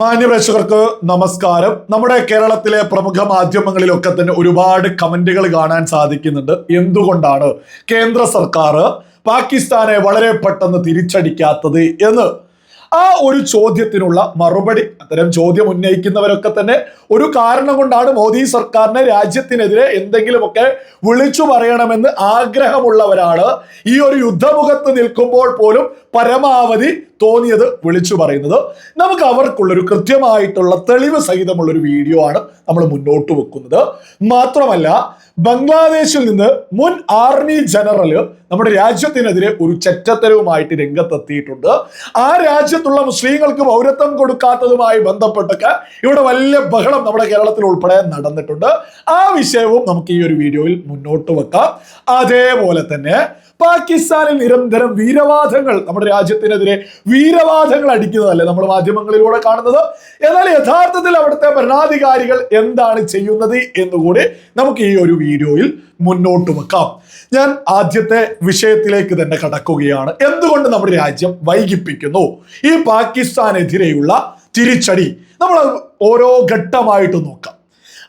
മാന്യപ്രേക്ഷകർക്ക് നമസ്കാരം. നമ്മുടെ കേരളത്തിലെ പ്രമുഖ മാധ്യമങ്ങളിലൊക്കെ തന്നെ ഒരുപാട് കമന്റുകൾ കാണാൻ സാധിക്കുന്നുണ്ട്. എന്തുകൊണ്ടാണ് കേന്ദ്ര സർക്കാർ പാകിസ്ഥാനെ വളരെ പെട്ടെന്ന് തിരിച്ചടിക്കാത്തത് എന്ന്? ആ ഒരു ചോദ്യത്തിനുള്ള മറുപടി അത്തരം ചോദ്യം ഉന്നയിക്കുന്നവരൊക്കെ തന്നെ ഒരു കാരണം കൊണ്ടാണ് മോദി സർക്കാരിനെ രാജ്യത്തിനെതിരെ എന്തെങ്കിലുമൊക്കെ വിളിച്ചു പറയണമെന്ന് ആഗ്രഹമുള്ളവരാണ്. ഈ ഒരു യുദ്ധമുഖത്ത് നിൽക്കുമ്പോൾ പോലും പരമാവധി തോന്നിയത് വിളിച്ചു പറയുന്നത്. നമുക്ക് അവർക്കുള്ളൊരു കൃത്യമായിട്ടുള്ള തെളിവ് സഹിതമുള്ളൊരു വീഡിയോ ആണ് നമ്മൾ മുന്നോട്ട് വെക്കുന്നത്. മാത്രമല്ല ബംഗ്ലാദേശിൽ നിന്ന് മുൻ ആർമി ജനറൽ നമ്മുടെ രാജ്യത്തിനെതിരെ ഒരു ചെറ്റത്തരവുമായിട്ട് രംഗത്തെത്തിയിട്ടുണ്ട്. ആ രാജ്യത്തുള്ള മുസ്ലിങ്ങൾക്ക് പൗരത്വം കൊടുക്കാത്തതുമായി ബന്ധപ്പെട്ടൊക്കെ ഇവിടെ വലിയ ബഹളം നമ്മുടെ കേരളത്തിൽ ഉൾപ്പെടെ നടന്നിട്ടുണ്ട്. ആ വിഷയവും നമുക്ക് ഈ ഒരു വീഡിയോയിൽ മുന്നോട്ട് വെക്കാം. അതേപോലെ തന്നെ പാകിസ്ഥാനിൽ നിരന്തരം വീരവാദങ്ങൾ നമ്മുടെ രാജ്യത്തിനെതിരെ വീരവാദങ്ങൾ അടിക്കുന്നതല്ലേ നമ്മൾ മാധ്യമങ്ങളിലൂടെ കാണുന്നത്? എന്നാൽ യഥാർത്ഥത്തിൽ അവിടുത്തെ ഭരണാധികാരികൾ എന്താണ് ചെയ്യുന്നത് എന്നുകൂടി നമുക്ക് ഈ ഒരു വീഡിയോയിൽ മുന്നോട്ട് വെക്കാം. ഞാൻ ആദ്യത്തെ വിഷയത്തിലേക്ക് തന്നെ കടക്കുകയാണ്. എന്തുകൊണ്ട് നമ്മുടെ രാജ്യം വൈകിപ്പിക്കുന്നു? ഈ പാകിസ്ഥാനെതിരെയുള്ള തിരിച്ചടി. നമ്മൾ ഓരോ ഘട്ടമായിട്ട് നോക്കാം.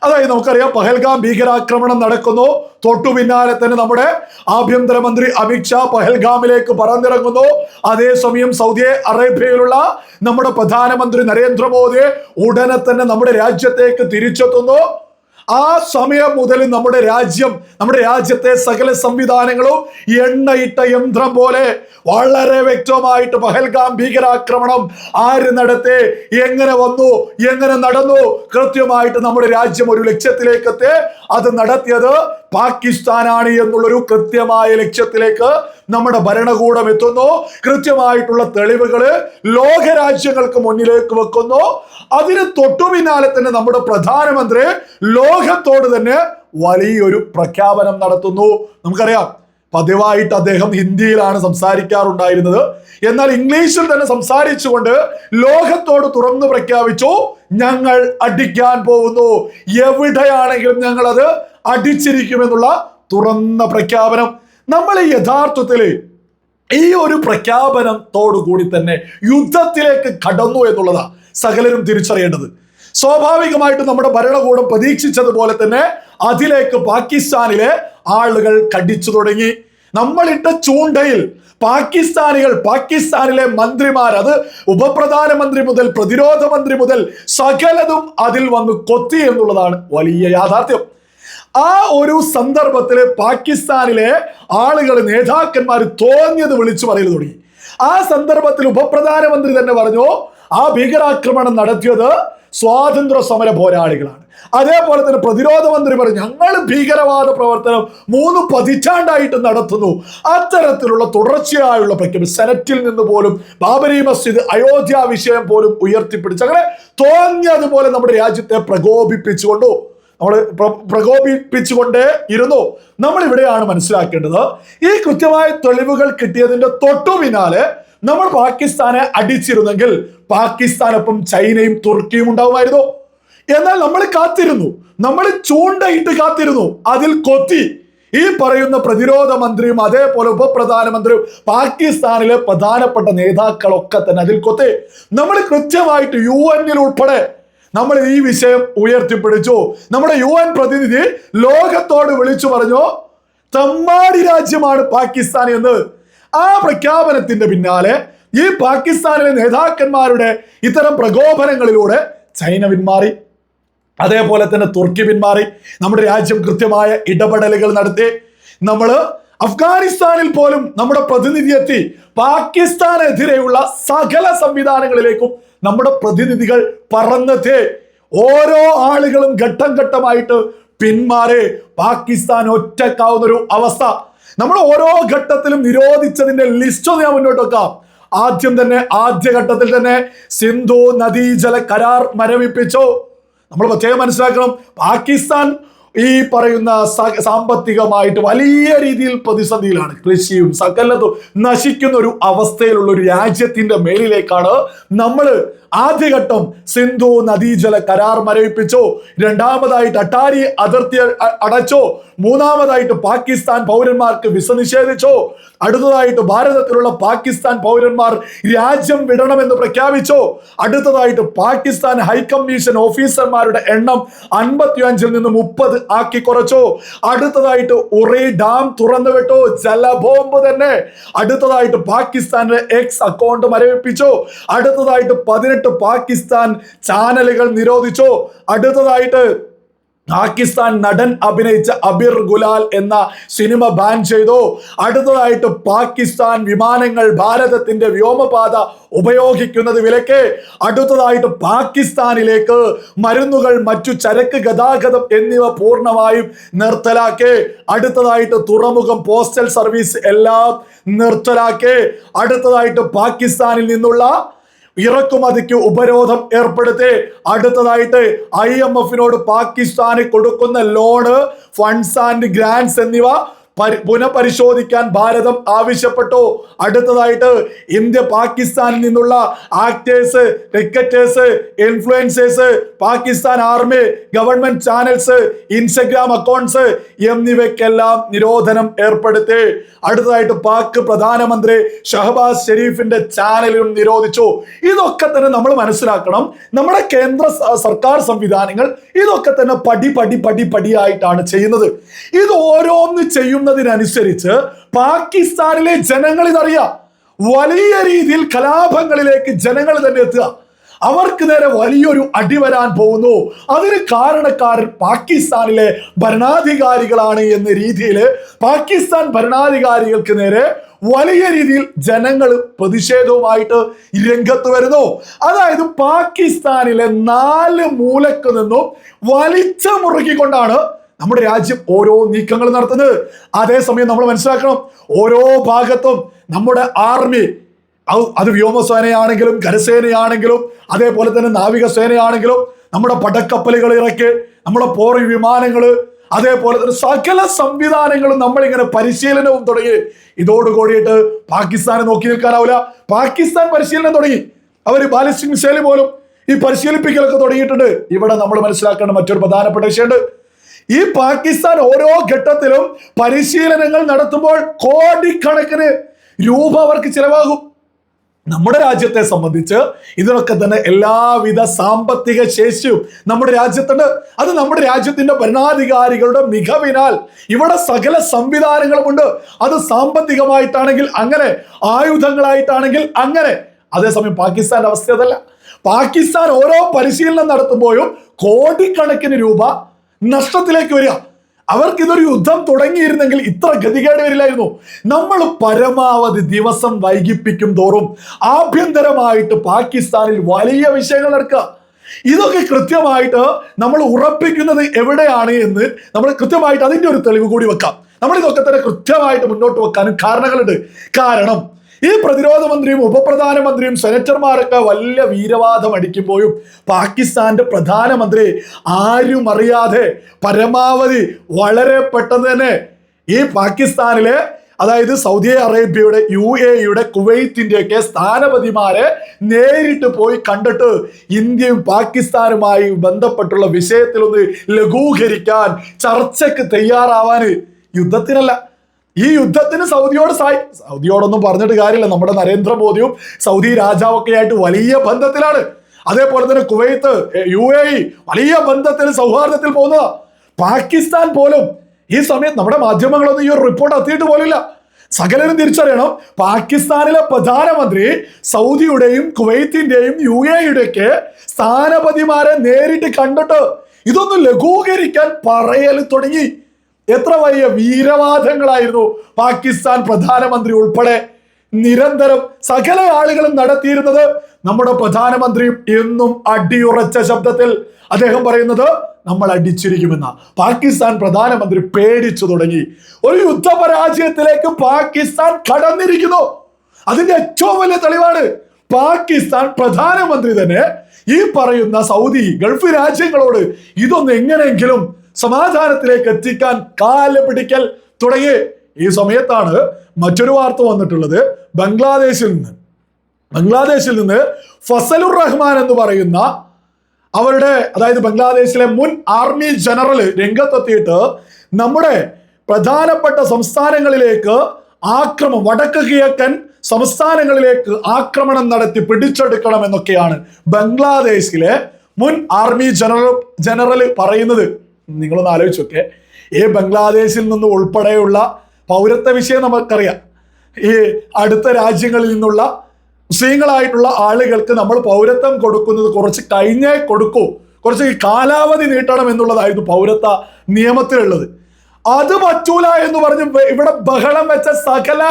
അതായത് നമുക്കറിയാം പഹൽഗാം ഭീകരാക്രമണം നടക്കുന്നു. തൊട്ടു പിന്നാലെ തന്നെ നമ്മുടെ ആഭ്യന്തരമന്ത്രി അമിത്ഷാ പഹൽഗാമിലേക്ക് പറന്നിറങ്ങുന്നു. അതേസമയം സൗദി അറേബ്യയിലുള്ള നമ്മുടെ പ്രധാനമന്ത്രി നരേന്ദ്രമോദി ഉടനെ തന്നെ നമ്മുടെ രാജ്യത്തേക്ക് തിരിച്ചെത്തുന്നു. ആ സമയം മുതൽ നമ്മുടെ രാജ്യം നമ്മുടെ രാജ്യത്തെ സകല സംവിധാനങ്ങളും എണ്ണയിട്ട യന്ത്രം പോലെ വളരെ വ്യക്തമായിട്ട് പഹൽഗാം ഭീകരാക്രമണം ആര് നടത്തി എങ്ങനെ വന്നു എങ്ങനെ നടന്നു കൃത്യമായിട്ട് നമ്മുടെ രാജ്യം ഒരു ലക്ഷ്യത്തിലേക്ക് അത് നടത്തിയത് പാകിസ്ഥാനാണ് എന്നുള്ളൊരു കൃത്യമായ ലക്ഷ്യത്തിലേക്ക് നമ്മുടെ ഭരണകൂടം എത്തുന്നു. കൃത്യമായിട്ടുള്ള തെളിവുകൾ ലോകരാജ്യങ്ങൾക്ക് മുന്നിലേക്ക് വെക്കുന്നു. അതിന് തൊട്ടു പിന്നാലെ തന്നെ നമ്മുടെ പ്രധാനമന്ത്രി ലോകത്തോട് തന്നെ വലിയൊരു പ്രഖ്യാപനം നടത്തുന്നു. നമുക്കറിയാം പതിവായിട്ട് അദ്ദേഹം ഹിന്ദിയിലാണ് സംസാരിക്കാറുണ്ടായിരുന്നത്. എന്നാൽ ഇംഗ്ലീഷിൽ തന്നെ സംസാരിച്ചുകൊണ്ട് ലോകത്തോട് തുറന്നു പ്രഖ്യാപിച്ചു ഞങ്ങൾ അടിക്കാൻ പോകുന്നു. എവിടെയാണെങ്കിലും ഞങ്ങൾ അത് അടിച്ചിരിക്കുമെന്നുള്ള തുറന്ന പ്രഖ്യാപനം. നമ്മൾ യഥാർത്ഥത്തിൽ ഈ ഒരു പ്രഖ്യാപനത്തോടു കൂടി തന്നെ യുദ്ധത്തിലേക്ക് കടന്നു എന്നുള്ളതാ സകലരും തിരിച്ചറിയേണ്ടത്. സ്വാഭാവികമായിട്ട് നമ്മുടെ ഭരണകൂടം പ്രതീക്ഷിച്ചതുപോലെ തന്നെ അതിലേക്ക് പാകിസ്ഥാനിലെ ആളുകൾ കടിച്ചു തുടങ്ങി. നമ്മളിട്ട ചൂണ്ടയിൽ പാകിസ്ഥാനികൾ പാകിസ്ഥാനിലെ മന്ത്രിമാർ അത് ഉപപ്രധാനമന്ത്രി മുതൽ പ്രതിരോധ മന്ത്രി മുതൽ സകലതും അതിൽ വന്ന് കൊത്തി എന്നുള്ളതാണ് വലിയ യാഥാർത്ഥ്യം. ആ ഒരു സന്ദർഭത്തിൽ പാകിസ്ഥാനിലെ ആളുകൾ നേതാക്കന്മാർ തോന്നിയത് വിളിച്ചു പറയൽ തുടങ്ങി. ആ സന്ദർഭത്തിൽ ഉപപ്രധാനമന്ത്രി തന്നെ പറഞ്ഞു ആ ഭീകരാക്രമണം നടത്തിയത് സ്വാതന്ത്ര്യ സമര പോരാളികളാണ്. അതേപോലെ തന്നെ പ്രതിരോധ മന്ത്രി പറഞ്ഞു ഞങ്ങൾ ഭീകരവാദ പ്രവർത്തനം മൂന്ന് പതിറ്റാണ്ടായിട്ട് നടത്തുന്നു. അത്തരത്തിലുള്ള തുടർച്ചയായുള്ള പ്രഖ്യാപനം സെനറ്റിൽ നിന്ന് പോലും ബാബരി മസ്ജിദ് അയോധ്യ വിഷയം പോലും ഉയർത്തിപ്പിടിച്ച് അങ്ങനെ തോന്നിയതുപോലെ നമ്മുടെ രാജ്യത്തെ പ്രകോപിപ്പിച്ചുകൊണ്ടു നമ്മൾ പ്രകോപിപ്പിച്ചുകൊണ്ട് ഇരുന്നു. നമ്മൾ ഇവിടെയാണ് മനസ്സിലാക്കേണ്ടത്. ഈ കൃത്യമായ തെളിവുകൾ കിട്ടിയതിന്റെ തൊട്ടു പിന്നാലെ നമ്മൾ പാകിസ്ഥാനെ അടിച്ചിരുന്നെങ്കിൽ പാകിസ്ഥാനൊപ്പം ചൈനയും തുർക്കിയും ഉണ്ടാവുമായിരുന്നു. എന്നാൽ നമ്മൾ കാത്തിരുന്നു. നമ്മൾ ചൂണ്ടയിട്ട് കാത്തിരുന്നു. അതിൽ കൊത്തി. ഈ പറയുന്ന പ്രതിരോധ മന്ത്രിയും അതേപോലെ ഉപപ്രധാനമന്ത്രിയും പാകിസ്ഥാനിലെ പ്രധാനപ്പെട്ട നേതാക്കളൊക്കെ തന്നെ അതിൽ കൊത്തി. നമ്മൾ കൃത്യമായിട്ട് യു എന്നിൽ ഉൾപ്പെടെ നമ്മൾ ഈ വിഷയം ഉയർത്തിപ്പിടിച്ചു. നമ്മുടെ യു എൻ പ്രതിനിധി ലോകത്തോട് വിളിച്ചു പറഞ്ഞു തമ്മാടി രാജ്യമാണ് പാകിസ്ഥാൻ എന്ന്. ആ പ്രഖ്യാപനത്തിന്റെ പിന്നാലെ ഈ പാകിസ്ഥാനിലെ നേതാക്കന്മാരുടെ ഇത്തരം പ്രകോപനങ്ങളിലൂടെ ചൈന പിന്മാറി. അതേപോലെ തന്നെ തുർക്കി പിന്മാറി. നമ്മുടെ രാജ്യം കൃത്യമായ ഇടപെടലുകൾ നടത്തി. നമ്മൾ അഫ്ഗാനിസ്ഥാനിൽ പോലും നമ്മുടെ പ്രതിനിധി എത്തി പാകിസ്ഥാനെതിരെയുള്ള സകല സംവിധാനങ്ങളിലേക്കും നമ്മുടെ പ്രതിനിധികൾ പറഞ്ഞതേ ഓരോ ആളുകളും ഘട്ടം ഘട്ടമായിട്ട് പിന്മാറി. പാകിസ്ഥാൻ ഒറ്റക്കാവുന്ന ഒരു അവസ്ഥ. നമ്മൾ ഓരോ ഘട്ടത്തിലും നിരോധിച്ചതിന്റെ ലിസ്റ്റ് ഞാൻ മുന്നോട്ട് വെക്കാം. ആദ്യം തന്നെ ആദ്യ ഘട്ടത്തിൽ തന്നെ സിന്ധു നദീജല കരാർ മരവിപ്പിച്ചു. നമ്മൾ പ്രത്യേകം മനസ്സിലാക്കണം പാകിസ്ഥാൻ ഈ പറയുന്ന സാമ്പത്തികമായിട്ട് വലിയ രീതിയിൽ പ്രതിസന്ധിയിലാണ്. കൃഷിയും സകലതും നശിക്കുന്ന ഒരു അവസ്ഥയിലുള്ള ഒരു രാജ്യത്തിന്റെ മേളിലേക്കാണ് നമ്മൾ ആദ്യഘട്ടം സിന്ധു നദീജല കരാർ മരവിപ്പിച്ചോ. രണ്ടാമതായിട്ട് അട്ടാരി അതിർത്തി അടച്ചോ. മൂന്നാമതായിട്ട് പാകിസ്ഥാൻ പൗരന്മാർക്ക് വിസ നിഷേധിച്ചോ. അടുത്തതായിട്ട് ഭാരതത്തിലുള്ള പാകിസ്ഥാൻ പൗരന്മാർ രാജ്യം വിടണമെന്ന് പ്രഖ്യാപിച്ചോ. അടുത്തതായിട്ട് പാകിസ്ഥാൻ ഹൈക്കമ്മീഷൻ ഓഫീസർമാരുടെ എണ്ണം അൻപത്തിയഞ്ചിൽ നിന്ന് മുപ്പത് ആക്കി കുറച്ചോ. അടുത്തതായിട്ട് ഉറി ഡാം തുറന്നു വിട്ടോ. ജലബോംബ് തന്നെ. അടുത്തതായിട്ട് പാകിസ്ഥാനിലെ എക്സ് അക്കൗണ്ട് മരവിപ്പിച്ചോ. അടുത്തതായിട്ട് പതിനെട്ട് പാകിസ്ഥാൻ ചാനലുകൾ നിരോധിച്ചോ. അടുത്തതായിട്ട് പാകിസ്ഥാൻ നടൻ അഭിനയിച്ച അബിർ ഗുലാൽ എന്ന സിനിമ ബാൻ ചെയ്തു. അടുത്തതായിട്ട് പാകിസ്ഥാൻ വിമാനങ്ങൾ ഭാരതത്തിന്റെ വ്യോമപാത ഉപയോഗിക്കുന്നത് വിലക്ക്. അടുത്തതായിട്ട് പാകിസ്ഥാനിലേക്ക് മരുന്നുകൾ മറ്റു ചരക്ക് ഗതാഗതം എന്നിവ പൂർണമായും നിർത്തലാക്കി. അടുത്തതായിട്ട് തുറമുഖം പോസ്റ്റൽ സർവീസ് എല്ലാം നിർത്തലാക്കി. അടുത്തതായിട്ട് പാകിസ്ഥാനിൽ നിന്നുള്ള ഇറക്കുമതിക്ക് ഉപരോധം ഏർപ്പെടുത്തി. അടുത്തതായിട്ട് ഐ എം എഫിനോട് പാകിസ്ഥാന് കൊടുക്കുന്ന ലോണ് ഫണ്ട്സ് ആൻഡ് ഗ്രാൻസ് എന്നിവ പുനഃപരിശോധിക്കാൻ ഭാരതം ആവശ്യപ്പെട്ടു. അടുത്തതായിട്ട് ഇന്ത്യ പാകിസ്ഥാനിൽ നിന്നുള്ള actors cricketers influencers Pakistan army government channels Instagram accounts എന്നിവയ്ക്കെല്ലാം നിരോധനം ഏർപ്പെടുത്തി. അടുത്തതായിട്ട് പാക് പ്രധാനമന്ത്രി ഷഹബാസ് ഷെരീഫിന്റെ ചാനലും നിരോധിച്ചു. ഇതൊക്കെ തന്നെ നമ്മൾ മനസ്സിലാക്കണം. നമ്മുടെ കേന്ദ്ര സർക്കാർ സംവിധാനങ്ങൾ ഇതൊക്കെ തന്നെ പടി പടി പടി പടിയായിട്ടാണ് ചെയ്യുന്നത്. ഇത് ഓരോന്ന് ചെയ്യുന്നതിനനുസരിച്ച് പാകിസ്ഥാനിലെ ജനങ്ങൾ ഇതറിയാം. വലിയ രീതിയിൽ കലാപങ്ങളിലേക്ക് ജനങ്ങൾ തന്നെ എത്തുക. അവർക്ക് നേരെ വലിയൊരു അടി വരാൻ പോകുന്നു. അതിന് കാരണക്കാരൻ പാകിസ്ഥാനിലെ ഭരണാധികാരികളാണ് എന്ന രീതിയിൽ പാകിസ്ഥാൻ ഭരണാധികാരികൾക്ക് നേരെ വലിയ രീതിയിൽ ജനങ്ങൾ പ്രതിഷേധവുമായിട്ട് രംഗത്ത് വരുന്നു. അതായത് പാകിസ്ഥാനിലെ നാല് മൂലക്ക് നിന്നും വലിച്ച മുറുക്കിക്കൊണ്ടാണ് നമ്മുടെ രാജ്യം ഓരോ നീക്കങ്ങൾ നടത്തുന്നത്. അതേസമയം നമ്മൾ മനസ്സിലാക്കണം ഓരോ ഭാഗത്തും നമ്മുടെ ആർമി അത് വ്യോമസേനയാണെങ്കിലും കരസേനയാണെങ്കിലും അതേപോലെ തന്നെ നാവികസേനയാണെങ്കിലും നമ്മുടെ പടക്കപ്പലുകൾ ഇറക്കി നമ്മുടെ പോർ വിമാനങ്ങൾ അതേപോലെ തന്നെ സകല സംവിധാനങ്ങളും നമ്മളിങ്ങനെ പരിശീലനവും തുടങ്ങി. ഇതോട് കൂടിയിട്ട് പാകിസ്ഥാനെ നോക്കി നിൽക്കാനാവില്ല. പാകിസ്ഥാൻ പരിശീലനം തുടങ്ങി. അവർ ബാലിസ്റ്റിക് മിസൈൽ പോലും ഈ പരിശീലിപ്പിക്കലൊക്കെ തുടങ്ങിയിട്ടുണ്ട്. ഇവിടെ നമ്മൾ മനസ്സിലാക്കേണ്ട മറ്റൊരു പ്രധാനപ്പെട്ട വിഷയമുണ്ട്. ഈ പാകിസ്ഥാൻ ഓരോ ഘട്ടത്തിലും പരിശീലനങ്ങൾ നടത്തുമ്പോൾ കോടിക്കണക്കിന് രൂപ അവർക്ക് ചിലവാകും. നമ്മുടെ രാജ്യത്തെ സംബന്ധിച്ച് ഇതിനൊക്കെ തന്നെ എല്ലാവിധ സാമ്പത്തിക ശേഷിയും നമ്മുടെ രാജ്യത്തുണ്ട്. അത് നമ്മുടെ രാജ്യത്തിന്റെ ഭരണാധികാരികളുടെ മികവിനാൽ ഇവിടെ സകല സംവിധാനങ്ങളുമുണ്ട് അത് സാമ്പത്തികമായിട്ടാണെങ്കിൽ അങ്ങനെ ആയുധങ്ങളായിട്ടാണെങ്കിൽ അങ്ങനെ. അതേസമയം പാകിസ്ഥാന്റെ അവസ്ഥ അതല്ല. പാകിസ്ഥാൻ ഓരോ പരിശീലനം നടത്തുമ്പോഴും കോടിക്കണക്കിന് രൂപ നഷ്ടത്തിലേക്ക് വരിക. അവർക്ക് ഇതൊരു യുദ്ധം തുടങ്ങിയിരുന്നെങ്കിൽ ഇത്ര ഗതികേട് വരില്ലായിരുന്നു നമ്മൾ പരമാവധി ദിവസം വൈകിപ്പിക്കും തോറും ആഭ്യന്തരമായിട്ട് പാകിസ്ഥാനിൽ വലിയ വിഷയങ്ങൾ നടക്കുക ഇതൊക്കെ കൃത്യമായിട്ട് നമ്മൾ ഉറപ്പിക്കുന്നത് എവിടെയാണ് എന്ന് നമ്മൾ കൃത്യമായിട്ട് അതിന്റെ ഒരു തെളിവ് കൂടി വെക്കാം. നമ്മൾ ഇതൊക്കെ തന്നെ കൃത്യമായിട്ട് മുന്നോട്ട് വെക്കാനും കാരണങ്ങളുണ്ട്. കാരണം ഈ പ്രതിരോധ മന്ത്രിയും ഉപപ്രധാനമന്ത്രിയും സെനറ്റർമാരൊക്കെ വലിയ വീരവാദം അടിക്കുമ്പോഴും പാകിസ്ഥാന്റെ പ്രധാനമന്ത്രി ആരും അറിയാതെ പരമാവധി വളരെ പെട്ടെന്ന് തന്നെ ഈ പാകിസ്ഥാനിലെ അതായത് സൗദി അറേബ്യയുടെ യു എയുടെ കുവൈത്തിന്റെ ഒക്കെ സ്ഥാനപതിമാരെ നേരിട്ട് പോയി കണ്ടിട്ട് ഇന്ത്യയും പാകിസ്ഥാനുമായി ബന്ധപ്പെട്ടുള്ള വിഷയത്തിലൊന്ന് ലഘൂകരിക്കാൻ ചർച്ചയ്ക്ക് തയ്യാറാവാൻ യുദ്ധത്തിനല്ല. ഈ യുദ്ധത്തിന് സൗദിയോട് സായി സൗദിയോടൊന്നും പറഞ്ഞിട്ട് കാര്യമില്ല. നമ്മുടെ നരേന്ദ്രമോദിയും സൗദി രാജാവൊക്കെ ആയിട്ട് വലിയ ബന്ധത്തിലാണ്. അതേപോലെ തന്നെ കുവൈത്ത് യു എ ഇ വലിയ ബന്ധത്തിൽ സൗഹാർദ്ദത്തിൽ പോകുന്നതാ. പാകിസ്ഥാൻ പോലും ഈ സമയത്ത് നമ്മുടെ മാധ്യമങ്ങളൊന്നും ഈ ഒരു റിപ്പോർട്ട് എത്തിയിട്ട് പോലില്ല. സകലരും തിരിച്ചറിയണം പാകിസ്ഥാനിലെ പ്രധാനമന്ത്രി സൗദിയുടെയും കുവൈത്തിന്റെയും യു എയുടെയൊക്കെ സ്ഥാനപതിമാരെ നേരിട്ട് കണ്ടിട്ട് ഇതൊന്ന് ലഘൂകരിക്കാൻ പറയൽ തുടങ്ങി. എത്ര വലിയ വീരവാദങ്ങളായിരുന്നു പാകിസ്ഥാൻ പ്രധാനമന്ത്രി ഉൾപ്പെടെ. നിരന്തരം സകല ആളുകളും നടത്തിയിരുന്നത് നമ്മുടെ പ്രധാനമന്ത്രി എന്നും അടിയുറച്ച ശബ്ദത്തിൽ. അദ്ദേഹം പറയുന്നത് നമ്മൾ അടിച്ചിരിക്കുമെന്ന. പാകിസ്ഥാൻ പ്രധാനമന്ത്രി പേടിച്ചു തുടങ്ങി. ഒരു യുദ്ധപരാജയത്തിലേക്ക് പാകിസ്ഥാൻ കടന്നിരിക്കുന്നു. അതിന്റെ ഏറ്റവും വലിയ തെളിവാണ് പാകിസ്ഥാൻ പ്രധാനമന്ത്രി തന്നെ ഈ പറയുന്ന സൗദി ഗൾഫ് രാജ്യങ്ങളോട് ഇതൊന്ന് എങ്ങനെയെങ്കിലും സമാധാനത്തിലേക്ക് എത്തിക്കാൻ കാൽ പിടിക്കൽ തുടങ്ങി. ഈ സമയത്താണ് മറ്റൊരു വാർത്ത വന്നിട്ടുള്ളത്. ബംഗ്ലാദേശിൽ നിന്ന്. ബംഗ്ലാദേശിൽ നിന്ന് ഫസലുർ റഹ്മാൻ എന്ന് പറയുന്ന അവരുടെ അതായത് ബംഗ്ലാദേശിലെ മുൻ ആർമി ജനറൽ രംഗത്തെത്തിയിട്ട് നമ്മുടെ പ്രധാനപ്പെട്ട സംസ്ഥാനങ്ങളിലേക്ക് ആക്രമം വടക്ക് കിഴക്കൻ സംസ്ഥാനങ്ങളിലേക്ക് ആക്രമണം നടത്തി പിടിച്ചെടുക്കണം എന്നൊക്കെയാണ് ബംഗ്ലാദേശിലെ മുൻ ആർമി ജനറൽ ജനറൽ പറയുന്നത്. നിങ്ങളൊന്ന് ആലോചിച്ചൊക്കെ. ഈ ബംഗ്ലാദേശിൽ നിന്ന് ഉൾപ്പെടെയുള്ള പൗരത്വ വിഷയം നമുക്കറിയാം. ഈ അടുത്ത രാജ്യങ്ങളിൽ നിന്നുള്ള മുസ്ലിങ്ങളായിട്ടുള്ള ആളുകൾക്ക് നമ്മൾ പൗരത്വം കൊടുക്കുന്നത് കുറച്ച് കഴിഞ്ഞേ കൊടുക്കൂ. കുറച്ച് കാലാവധി നീട്ടണം എന്നുള്ളതായിരുന്നു പൗരത്വ നിയമത്തിലുള്ളത്. അത് പറ്റൂല എന്ന് പറഞ്ഞ് ഇവിടെ ബഹളം വെച്ച സകല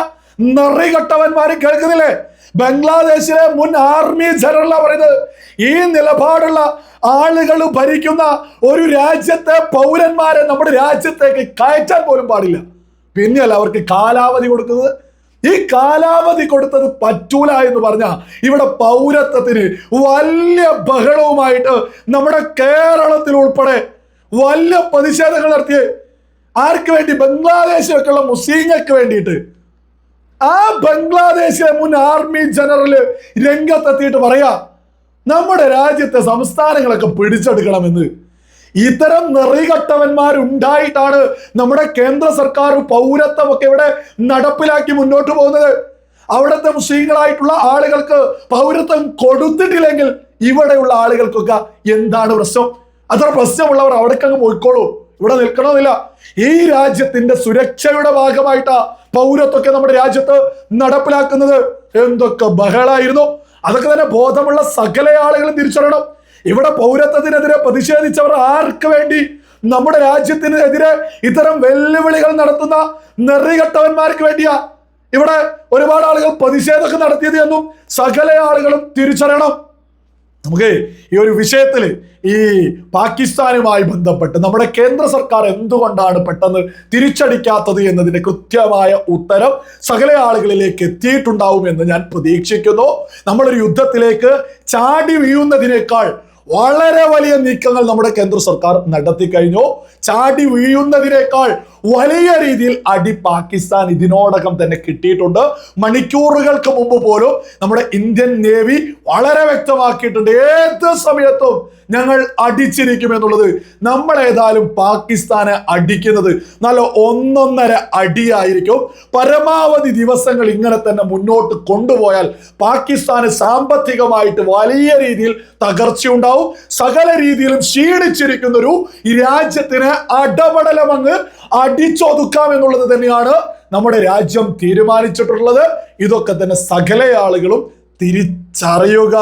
നിറികെട്ടവന്മാര് കേൾക്കുന്നില്ലേ? ബംഗ്ലാദേശിലെ മുൻ ആർമി ജനറൽ പറയുന്നത് ഈ നിലപാടുള്ള ആളുകൾ ഭരിക്കുന്ന ഒരു രാജ്യത്തെ പൗരന്മാരെ നമ്മുടെ രാജ്യത്തേക്ക് കയറ്റാൻ പോലും പാടില്ല. പിന്നെയല്ല അവർക്ക് കാലാവധി കൊടുക്കുന്നത്. ഈ കാലാവധി കൊടുത്തത് പറ്റൂല എന്ന് പറഞ്ഞ ഇവിടെ പൗരത്വത്തിന് വലിയ ബഹളവുമായിട്ട് നമ്മുടെ കേരളത്തിൽ ഉൾപ്പെടെ വലിയ പ്രതിഷേധങ്ങൾ നടത്തിയേ. ആർക്ക് വേണ്ടി? ബംഗ്ലാദേശിലൊക്കെയുള്ള മുസ്ലിങ്ങൾക്ക് വേണ്ടിയിട്ട്. ആ ബംഗ്ലാദേശിലെ മുൻ ആർമി ജനറൽ രംഗത്തെത്തിയിട്ട് പറയാ നമ്മുടെ രാജ്യത്തെ സംസ്ഥാനങ്ങളൊക്കെ പിടിച്ചെടുക്കണമെന്ന്. ഇത്തരം നിറികട്ടവന്മാരുണ്ടായിട്ടാണ് നമ്മുടെ കേന്ദ്ര സർക്കാർ പൗരത്വമൊക്കെ ഇവിടെ നടപ്പിലാക്കി മുന്നോട്ട് പോകുന്നത്. അവിടുത്തെ മുസ്ലിങ്ങളായിട്ടുള്ള ആളുകൾക്ക് പൗരത്വം കൊടുത്തിട്ടില്ലെങ്കിൽ ഇവിടെയുള്ള ആളുകൾക്കൊക്കെ എന്താണ് പ്രശ്നം? അത്ര പ്രശ്നമുള്ളവർ അവിടേക്കങ്ങ് പോയിക്കോളൂ. ഇവിടെ നിൽക്കണമെന്നില്ല. ഈ രാജ്യത്തിന്റെ സുരക്ഷയുടെ ഭാഗമായിട്ടാ പൗരത്വമൊക്കെ നമ്മുടെ രാജ്യത്ത് നടപ്പിലാക്കുന്നത് എന്തൊക്കെ ബഹളായിരുന്നു. അതൊക്കെ തന്നെ ബോധമുള്ള സകല ആളുകളും തിരിച്ചറിയണം. ഇവിടെ പൗരത്വത്തിനെതിരെ പ്രതിഷേധിച്ചവർ ആർക്ക് വേണ്ടി? നമ്മുടെ രാജ്യത്തിനെതിരെ ഇത്തരം വെല്ലുവിളികൾ നടത്തുന്ന നെറികെട്ടവന്മാർക്ക് വേണ്ടിയാ ഇവിടെ ഒരുപാട് ആളുകൾ പ്രതിഷേധമൊക്കെ നടത്തിയത് എന്നും സകല ആളുകളും തിരിച്ചറിയണം. നമുക്ക് ഈ ഒരു വിഷയത്തിൽ ഈ പാകിസ്ഥാനുമായി ബന്ധപ്പെട്ട് നമ്മുടെ കേന്ദ്ര സർക്കാർ എന്തുകൊണ്ടാണ് പെട്ടെന്ന് തിരിച്ചടിക്കാത്തത് എന്നതിന്റെ കൃത്യമായ ഉത്തരം സകല ആളുകളിലേക്ക് എത്തിയിട്ടുണ്ടാവും എന്ന് ഞാൻ പ്രതീക്ഷിക്കുന്നു. നമ്മളൊരു യുദ്ധത്തിലേക്ക് ചാടി വീഴുന്നതിനേക്കാൾ വളരെ വലിയ നീക്കങ്ങൾ നമ്മുടെ കേന്ദ്ര സർക്കാർ നടത്തി കഴിഞ്ഞു. ചാടി വീഴുന്നതിനേക്കാൾ വലിയ രീതിയിൽ അടി പാകിസ്ഥാൻ ഇതിനോടകം തന്നെ കിട്ടിയിട്ടുണ്ട്. മണിക്കൂറുകൾക്ക് മുമ്പ് പോലും നമ്മുടെ ഇന്ത്യൻ നേവി വളരെ വ്യക്തമാക്കിയിട്ടുണ്ട്. ഏത് സമയത്തും ഞങ്ങൾ അടിച്ചിരിക്കും എന്നുള്ളത്. നമ്മൾ ഏതായാലും പാകിസ്ഥാനെ അടിക്കുന്നത് നല്ല ഒന്നൊന്നര അടിയായിരിക്കും. പരമാവധി ദിവസങ്ങൾ ഇങ്ങനെ തന്നെ മുന്നോട്ട് കൊണ്ടുപോയാൽ പാകിസ്ഥാന് സാമ്പത്തികമായിട്ട് വലിയ രീതിയിൽ തകർച്ചയുണ്ടാവും. സകല രീതിയിലും ക്ഷീണിച്ചിരിക്കുന്ന ഒരു രാജ്യത്തിന് അടപടലം അങ്ങ് അടിച്ചൊതുക്കാം എന്നുള്ളത് തന്നെയാണ് നമ്മുടെ രാജ്യം തീരുമാനിച്ചിട്ടുള്ളത്. ഇതൊക്കെ തന്നെ സകല ആളുകളും തിരിച്ചറിയുക.